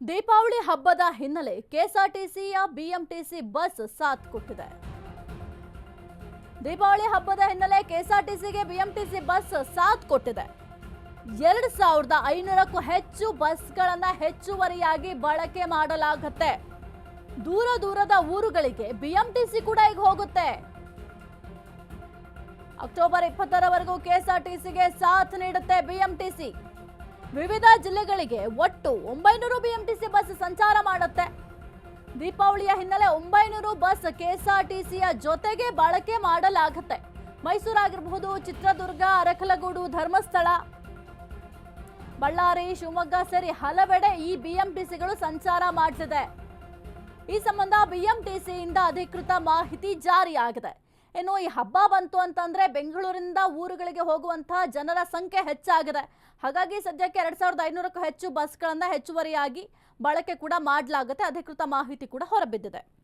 ದೀಪಾವಳಿ ಹಬ್ಬದ ಹಿನ್ನೆಲೆ ಕೆಎಸ್ಆರ್ಟಿಸಿಯ BMTC bus ಸಾಥ್ ಕೊಟ್ಟಿದೆ. ದೀಪಾವಳಿ ಹಬ್ಬದ ಹಿನ್ನೆಲೆ ಕೆಎಸ್ಆರ್ಟಿಸಿಗೆ ಬಿಎಂಟಿಸಿ ಬಸ್ ಸಾಥ್ ಕೊಟ್ಟಿದೆ. ಎರಡು ಸಾವಿರದ ಐನೂರಕ್ಕೂ ಹೆಚ್ಚು ಬಸ್ಗಳನ್ನ ಹೆಚ್ಚುವರಿಯಾಗಿ ಬಳಕೆ ಮಾಡಲಾಗುತ್ತೆ. ದೂರ ದೂರದ ಊರುಗಳಿಗೆ ಬಿಎಂಟಿಸಿ ಕೂಡ ಈಗ ಹೋಗುತ್ತೆ. ಅಕ್ಟೋಬರ್ ಇಪ್ಪತ್ತರವರೆಗೂ ಕೆಎಸ್ಆರ್ಟಿಸಿಗೆ ಸಾಥ್ ನೀಡುತ್ತೆ ಬಿಎಂಟಿಸಿ. ವಿವಿಧ ಜಿಲ್ಲೆಗಳಿಗೆ ಒಟ್ಟು ಒಂಬೈನೂರು ಬಿಎಂಟಿಸಿ ಬಸ್ ಸಂಚಾರ ಮಾಡುತ್ತೆ. ದೀಪಾವಳಿಯ ಹಿನ್ನೆಲೆ ಒಂಬೈನೂರು ಬಸ್ ಕೆಎಸ್ಆರ್ಟಿಸಿಯ ಜೊತೆಗೆ ಬಳಕೆ ಮಾಡಲಾಗುತ್ತೆ. ಮೈಸೂರು ಆಗಿರಬಹುದು, ಚಿತ್ರದುರ್ಗ, ಅರಕಲಗೂಡು, ಧರ್ಮಸ್ಥಳ. ಬಳ್ಳಾರಿ, ಶಿವಮೊಗ್ಗ ಸೇರಿ ಹಲವೆಡೆ ಈ ಬಿಎಂಟಿಸಿಗಳು ಸಂಚಾರ ಮಾಡ್ತಿದೆ. ಈ ಸಂಬಂಧ ಬಿಎಂಟಿಸಿಯಿಂದ ಅಧಿಕೃತ ಮಾಹಿತಿ ಜಾರಿಯಾಗಿದೆ. ಇನ್ನು ಈ ಹಬ್ಬ ಬಂತು ಅಂತಂದ್ರೆ ಬೆಂಗಳೂರಿಂದ ಊರುಗಳಿಗೆ ಹೋಗುವಂತಹ ಜನರ ಸಂಖ್ಯೆ ಹೆಚ್ಚಾಗಿದೆ. ಹಾಗಾಗಿ ಸದ್ಯಕ್ಕೆ ಎರಡು ಸಾವಿರದ ಐನೂರಕ್ಕೂ ಹೆಚ್ಚು ಬಸ್ಗಳನ್ನ ಹೆಚ್ಚುವರಿಯಾಗಿ ಬಳಕೆ ಕೂಡ ಮಾಡಲಾಗುತ್ತೆ. ಅಧಿಕೃತ ಮಾಹಿತಿ ಕೂಡ ಹೊರಬಿದ್ದಿದೆ.